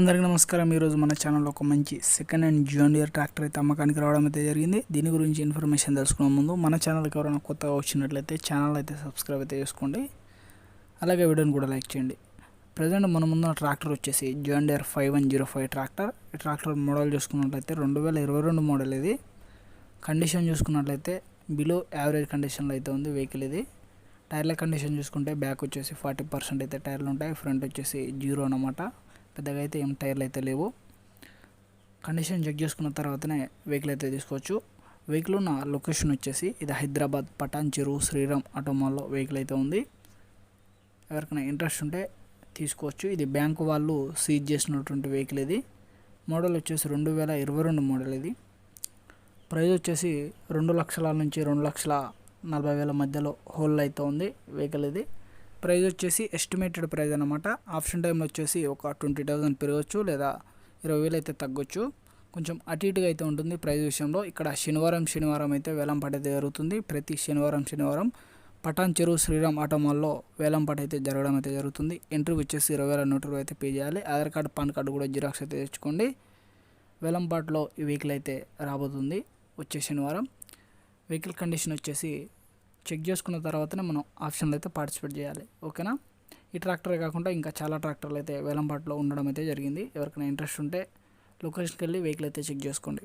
అందరికీ నమస్కారం. ఈరోజు మన ఛానల్లో ఒక మంచి సెకండ్ హ్యాండ్ జూనియర్ ట్రాక్టర్ అయితే అమ్మకానికి రావడం అయితే జరిగింది. దీని గురించి ఇన్ఫర్మేషన్ తెలుసుకునే ముందు మన ఛానల్కి ఎవరైనా కొత్తగా వచ్చినట్లయితే ఛానల్ అయితే సబ్స్క్రైబ్ అయితే చేసుకోండి. అలాగే వీడియోని కూడా లైక్ చేయండి. ప్రజెంట్ మన ముందున్న ట్రాక్టర్ వచ్చేసి junior five one zero five tractor ఈ ట్రాక్టర్ మోడల్ చూసుకున్నట్లయితే రెండు వేల ఇరవై రెండు మోడల్ ఇది. కండిషన్ చూసుకున్నట్లయితే బిలో యావరేజ్ కండిషన్లో అయితే ఉంది వెహికల్ ఇది. టైర్ల కండిషన్ చూసుకుంటే బ్యాక్ వచ్చేసి ఫార్టీ పర్సెంట్ అయితే టైర్లు ఉంటాయి. ఫ్రంట్ వచ్చేసి జీరో అనమాట పెద్దగా అయితే ఏం టైర్లు అయితే లేవు. కండిషన్ చెక్ చేసుకున్న తర్వాతనే వెహికల్ అయితే తీసుకోవచ్చు. వెహికల్ ఉన్న లొకేషన్ వచ్చేసి ఇది హైదరాబాద్ పటాన్ చెరువు శ్రీరామ్ ఆటోమాల్లో వెహికల్ అయితే ఉంది. ఎవరికైనా ఇంట్రెస్ట్ ఉంటే తీసుకోవచ్చు. ఇది బ్యాంకు వాళ్ళు సీజ్ చేసినటువంటి వెహికల్ ఇది. మోడల్ వచ్చేసి రెండు వేల ఇరవై రెండు మోడల్ ఇది. ప్రైస్ వచ్చేసి రెండు లక్షల నుంచి రెండు లక్షల నలభై వేల మధ్యలో హోల్ అయితే ఉంది వెహికల్ ఇది. ప్రైస్ వచ్చేసి ఎస్టిమేటెడ్ ప్రైస్ అనమాట ఆప్షన్ టైంలో వచ్చేసి ఒక ట్వంటీ థౌసండ్ పెరగచ్చు లేదా ఇరవై వేలు అయితే తగ్గొచ్చు. కొంచెం అటు ఇటుగా అయితే ఉంటుంది ప్రైస్ విషయంలో. ఇక్కడ శనివారం శనివారం అయితే వేలంపాట అయితే జరుగుతుంది. ప్రతి శనివారం శనివారం పటాన్ చెరువు శ్రీరామ్ ఆటో మాల్లో వేలంపాట అయితే జరగడం అయితే జరుగుతుంది. ఎంట్రీ వచ్చేసి ఇరవై వేల నూట రూపాయలు అయితే పే చేయాలి. ఆధార్ కార్డు పాన్ కార్డు కూడా జిరాక్స్ అయితే తెచ్చుకోండి. వేలంపాటలో ఈ వెహికల్ అయితే రాబోతుంది వచ్చే శనివారం. వెహికల్ కండిషన్ వచ్చేసి చెక్ చేసుకున్న తర్వాతనే మనం ఆప్షన్లో అయితే పార్టిసిపేట్ చేయాలి. ఓకేనా? ఈ ట్రాక్టర్ కాకుండా ఇంకా చాలా ట్రాక్టర్లు అయితే వేలంపాట్లో ఉండడం అయితే జరిగింది. ఎవరికైనా ఇంట్రెస్ట్ ఉంటే లొకేషన్కి వెళ్ళి వెహికల్ అయితే చెక్ చేసుకోండి.